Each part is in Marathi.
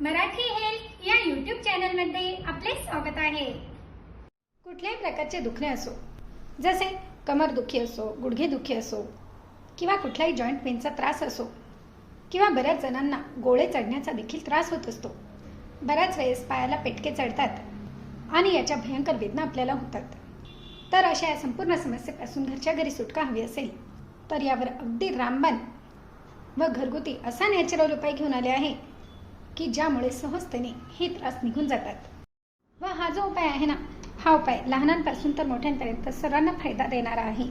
मराठी हेल्थ या यूट्यूब चॅनलमध्ये आपले स्वागत आहे. कुठल्याही प्रकारचे दुखणे असो जसे कमर दुखी असो गुडघेदुखी असो किंवा कुठलाही जॉईंट पेनचा त्रास असो किंवा बऱ्याच जणांना गोळे चढण्याचा देखील त्रास होत असतो. बऱ्याच वेळेस पायाला पेटके चढतात आणि याच्या भयंकर वेदना आपल्याला होतात. तर अशा या संपूर्ण समस्येपासून घरच्या घरी सुटका हवी असेल तर यावर अगदी रामबाण व घरगुती असा नॅचरल उपाय घेऊन आले आहे की ज्यामुळे सहजतेने हे त्रास निघून जातात. व हा जो उपाय आहे ना हा उपाय लहानांपासून तर मोठ्यांपर्यंत सर्वांना फायदा देणारा आहे.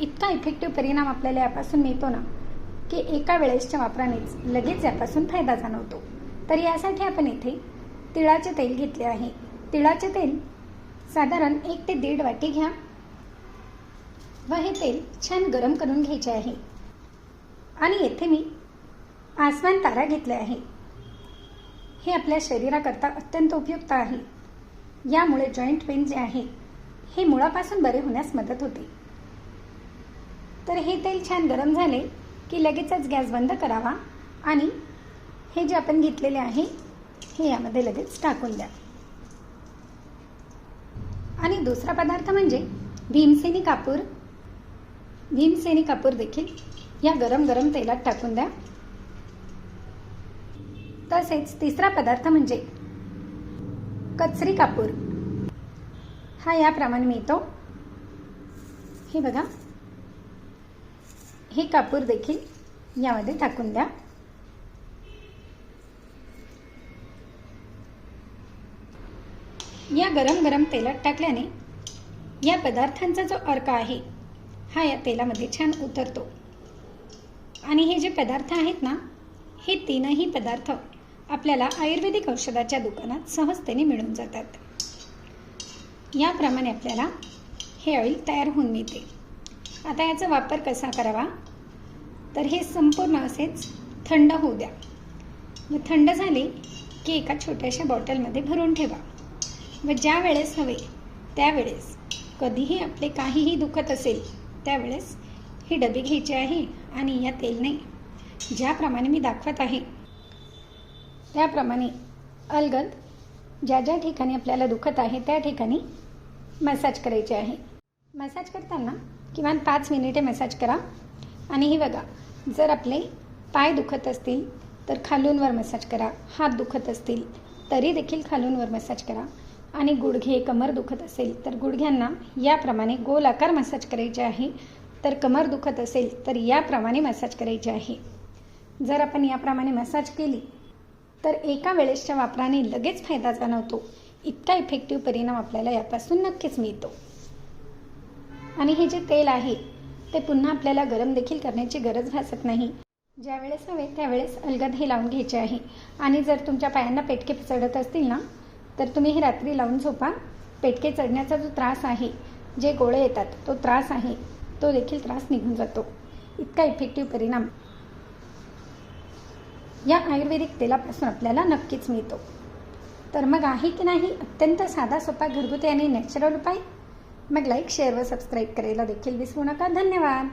इतका इफेक्टिव्ह परिणाम आपल्याला यापासून मिळतो ना की एका वेळेसच्या वापरानेच लगेच यापासून फायदा जाणवतो. तर यासाठी आपण इथे तिळाचे तेल घेतले आहे. तिळाचे तेल साधारण एक ते दीड वाटी घ्या. व हे तेल छान गरम करून घ्यायचे आहे. आणि येथे मी आसमान तारा घेतले आहे. हे आपल्या शरीराकरता अत्यंत उपयुक्त आहे. यामुळे जॉईंट पेन जे आहे हे मुळापासून बरे होण्यास मदत होते. तर हे तेल छान गरम झाले की लगेचच गॅस बंद करावा आणि हे जे आपण घेतलेले आहे हे यामध्ये लगेच टाकून द्या. आणि दुसरा पदार्थ म्हणजे भीमसेनी कापूर. भीमसेनी कापूर देखील या गरम गरम तेलात टाकून द्या. तसेच तिसरा पदार्थ म्हणजे कचरी कापूर. हा याप्रमाणे मिळतो. हे बघा. हे कापूर देखील यामध्ये टाकून द्या. या गरम गरम तेलात टाकल्याने या पदार्थांचा जो अर्क आहे हा या तेलामध्ये छान उतरतो. आणि हे जे पदार्थ आहेत ना हे तीनही पदार्थ आपल्याला आयुर्वेदिक औषधाच्या दुकानात सहजतेने मिळून जातात. याप्रमाणे आपल्याला हे ऑइल तयार होऊन मिळते. आता याचा वापर कसा करावा? तर हे संपूर्ण असेच थंड होऊ द्या. व थंड झाले की एका छोट्याशा बॉटलमध्ये भरून ठेवा. व ज्या वेळेस हवे त्यावेळेस कधीही आपले काहीही दुखत असेल त्यावेळेस हे डबे घ्यायचे आहे आणि या तेलने ज्याप्रमाणे मी दाखवत आहे त्याप्रमाणे अलगद ज्या ज्या ठिकाणी आपल्याला दुखत आहे त्या ठिकाणी मसाज करायचे आहे. मसाज करताना किमान पाच मिनिटे मसाज करा. आणि हे बघा जर आपले पाय दुखत असतील तर खालूनवर मसाज करा. हात दुखत असतील तरी देखील खालूनवर मसाज करा. आणि गुडघे कमर दुखत असेल तर गुडघ्यांना याप्रमाणे गोल आकार मसाज करायचे आहे. तर कमर दुखत असेल तर याप्रमाणे मसाज करायचे आहे. जर आपण याप्रमाणे मसाज केली तर एका वेळेसच्या वापराने लगेच फायदा जाणवतो. इतका इफेक्टिव्ह परिणाम आपल्याला यापासून नक्कीच मिळतो. आणि हे जे तेल आहे ते पुन्हा आपल्याला गरम देखील करण्याची गरज भासत नाही. ज्यावेळेस हवे त्यावेळेस अलगद हे लावून घ्यायचे आहे. आणि जर तुमच्या पायांना पेटके चढत असतील ना तर तुम्ही हे रात्री लावून झोपा. पेटके चढण्याचा जो त्रास आहे जे गोळे येतात तो त्रास आहे तो देखील त्रास निघून जातो. इतका इफेक्टिव्ह परिणाम या आयुर्वेदिक तेलापासून आपल्याला नक्कीच मिळतो. तर मग आहे की नाही? अत्यंत साधा सोपा घरगुती आणि नॅचरल उपाय? मग लाईक शेअर व सबस्क्राईब करायला देखील विसरू नका. धन्यवाद.